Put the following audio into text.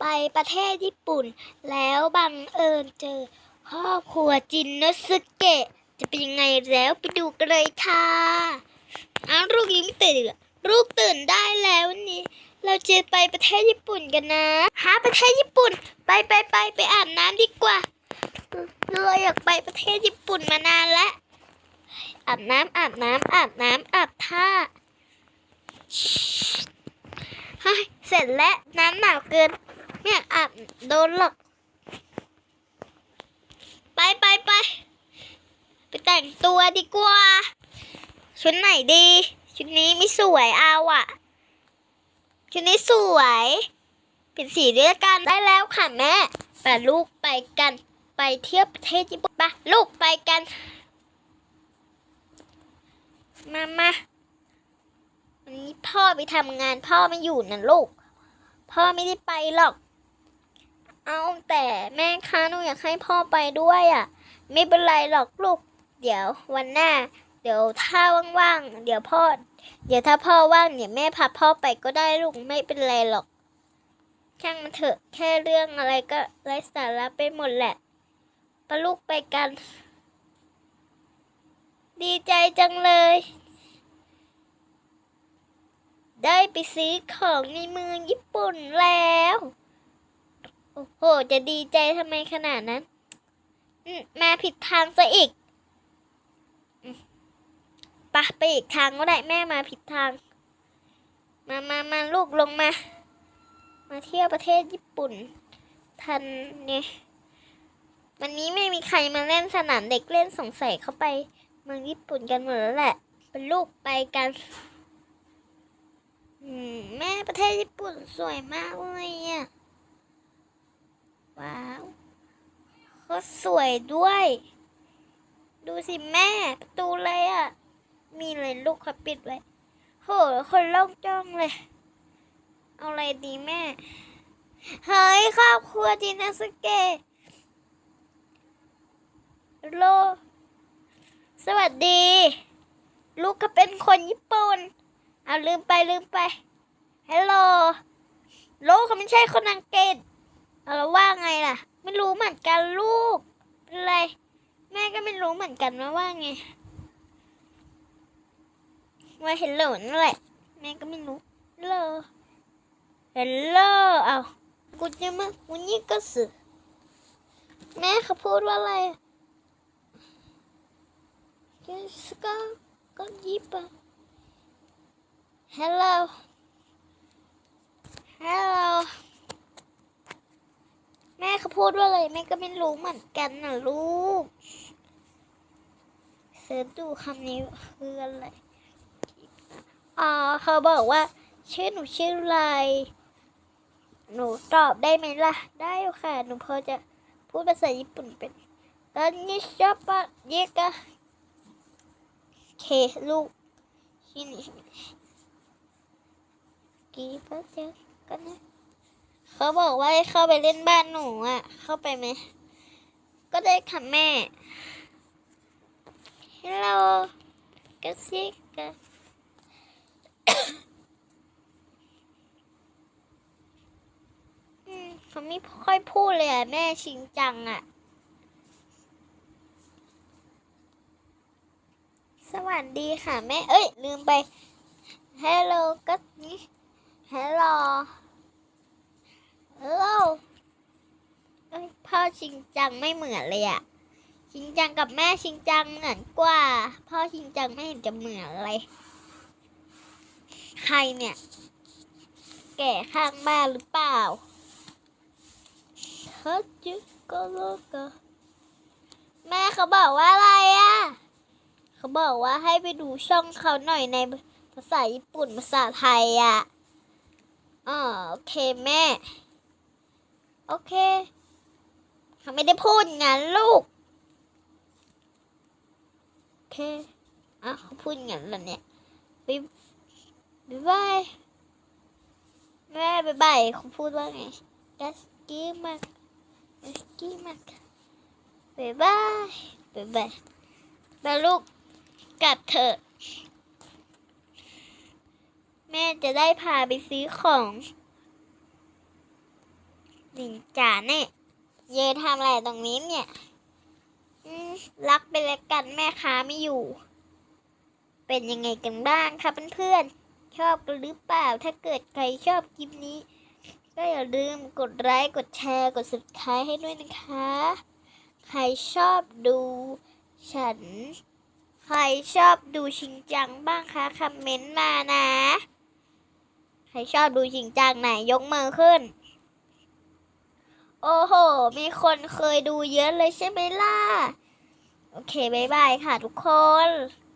ไปประเทศญี่ปุ่น แล้วบังเอิญเจอครอบครัวจินโนสึเกะ จะเป็นยังไงแล้วไปดูกันเลยค่ะอ้าวลูกยังไม่ตื่นอีกเหรอลูกตื่นได้แล้ววันนี้เราจะไปประเทศญี่ปุ่นกันนะหาประเทศญี่ปุ่น ไปไปไปไปอาบน้ำดีกว่าเราอยากไปประเทศญี่ปุ่นมานานแล้วอาบน้ำอาบน้ำอาบน้ำอาบท่า เฮ้เสร็จแล้วน้ำหนาวเกินไม่อยากอาบโดนหรอกไปไปไปไปแต่งตัวดีกว่า ชุดไหนดี ชุดนี้ไม่สวยเอาอะชุดนี้สวยเป็นสีเดียกันได้แล้วค่ะแม่แต่ลูกไปกัน ไปเที่ยวประเทศญี่ปุ่นปะลูกไปกัน มามา วันนี้พ่อไปทำงานพ่อไม่อยู่นะลูก พ่อไม่ได้ไปหรอก เอาแต่แม่คะหนูอยากให้พ่อไปด้วยอะ ไม่เป็นไรหรอกลูก เดี๋ยววันหน้า เดี๋ยวถ้าว่างๆเดี๋ยวพ่อ เดี๋ยวถ้าพ่อว่างเดี๋ยวแม่พาพ่อไปก็ได้ลูกไม่เป็นไรหรอกช่างมันเถอะแค่เรื่องอะไรก็ไร้สาระไปหมดแหละปลูกไปกัน ดีใจจังเลย ได้ไปซื้อของในเมืองญี่ปุ่นแล้ว โอ้โห จะดีใจทำไมขนาดนั้น มาผิดทางซะอีกไปะไปอีกทางก็ได้แม่มาผิดทาง มามามาลูกลงมา มาเที่ยวประเทศญี่ปุ่น ทันเนี่ย วันนี้ไม่มีใครมาเล่นสนามเด็กเล่นสงสัยเข้าไปเมืองญี่ปุ่นกันหมดแล้วแหละ เป็นลูกไปกัน แม่ประเทศญี่ปุ่นสวยมากเลยอะ ว้าวเขาสวยด้วย ดูสิแม่ประตูเลยอะ มีเลยลูกเขาปิดไว้โหคนโล่งจ้องเลย เอาอะไรดีแม่ เฮ้ยครอบครัวจินาสเกะโล สวัสดี ลูกก็เป็นคนญี่ปุ่น เอาลืมไปลืมไปฮัลโหลลูกเขาไม่ใช่คนอังกฤษเอาว่าไงล่ะ ไม่รู้เหมือนกันลูกเป็นไร แม่ก็ไม่รู้เหมือนกันว่าว่าไงว่าเฮลโหลนั่นแหละแม่ก็ไม่รู้ฮัลโหลฮัลโหลเอากูจะมากูนี่ก็สือแม่เขาพูดว่าอะไรอะ Yes, go, go deeper. Hello. Hello. แม่เขาพูดว่าอะไรแม่ก็ไม่รู้เหมือนกันนะลูกเสิร์ชดูคำนี้คืออะไรอ๋อเขาบอกว่า ชื่อหนูชื่ออะไร หนูตอบได้ไหมล่ะ ได้ค่ะ หนูพอจะพูดภาษาญี่ปุ่นเป็นตอนนี้ชอบปะเยกะเคลูกที่นี่ กี่เปอร์เซ็นต์กันนะเขาบอกว่าให้เข้าไปเล่นบ้านหนูอะ เข้าไปไหม ก็ได้ค่ะแม่ ฮัลโหลกัสซิกะอืมเขาไม่ค่อยพูดเลยอะ แม่ชิงจังอะ สวัสดีค่ะแม่ เอ้ย ลืมไปฮัลโหลก็นี่ ฮัลโหลฮัลโหลเอ้ยพ่อชิงจังไม่เหมือนเลยอะชิงจังกับแม่ชิงจังเหมือนกว่า พ่อชิงจังไม่เห็นจะเหมือนเลย ใครเนี่ย แก่ข้างบ้านหรือเปล่าฮัจิโกโลกะแม่เขาบอกว่าอะไรอะเขาบอกว่าให้ไปดูช่องเขาหน่อยในภาษาญี่ปุ่นภาษาไทยอะ อ๋อโอเคแม่ โอเคเขาไม่ได้พูดงั้นลูก โอเคอะเขาพูดงั้นเหรอเนี่ยบ๊ายบายบายแม่บ๊ายบายเขาพูดว่าไงดัสกี้มากดัสกี้มากบ๊ายบายบ๊ายบายแล้วลูกกลับเถอะ แม่จะได้พาไปซื้อของนินจาเนี่ยเยทำอะไรตรงนี้เนี่ยรักไปแล้วกันแม่ค้าไม่อยู่ เป็นยังไงกันบ้างคะเพื่อนๆ ชอบกันหรือเปล่า ถ้าเกิดใครชอบคลิปนี้ ก็อย่าลืมกดไลค์กดแชร์กด subscribe ให้ด้วยนะคะ ใครชอบดูฉัน ใครชอบดูชิงจังบ้างคะคอมเมนต์มานะ ใครชอบดูจริงจังไหนยกมือขึ้น โอ้โห มีคนเคยดูเยอะเลยใช่ไหมล่ะ โอเค บ๊ายบายค่ะทุกคน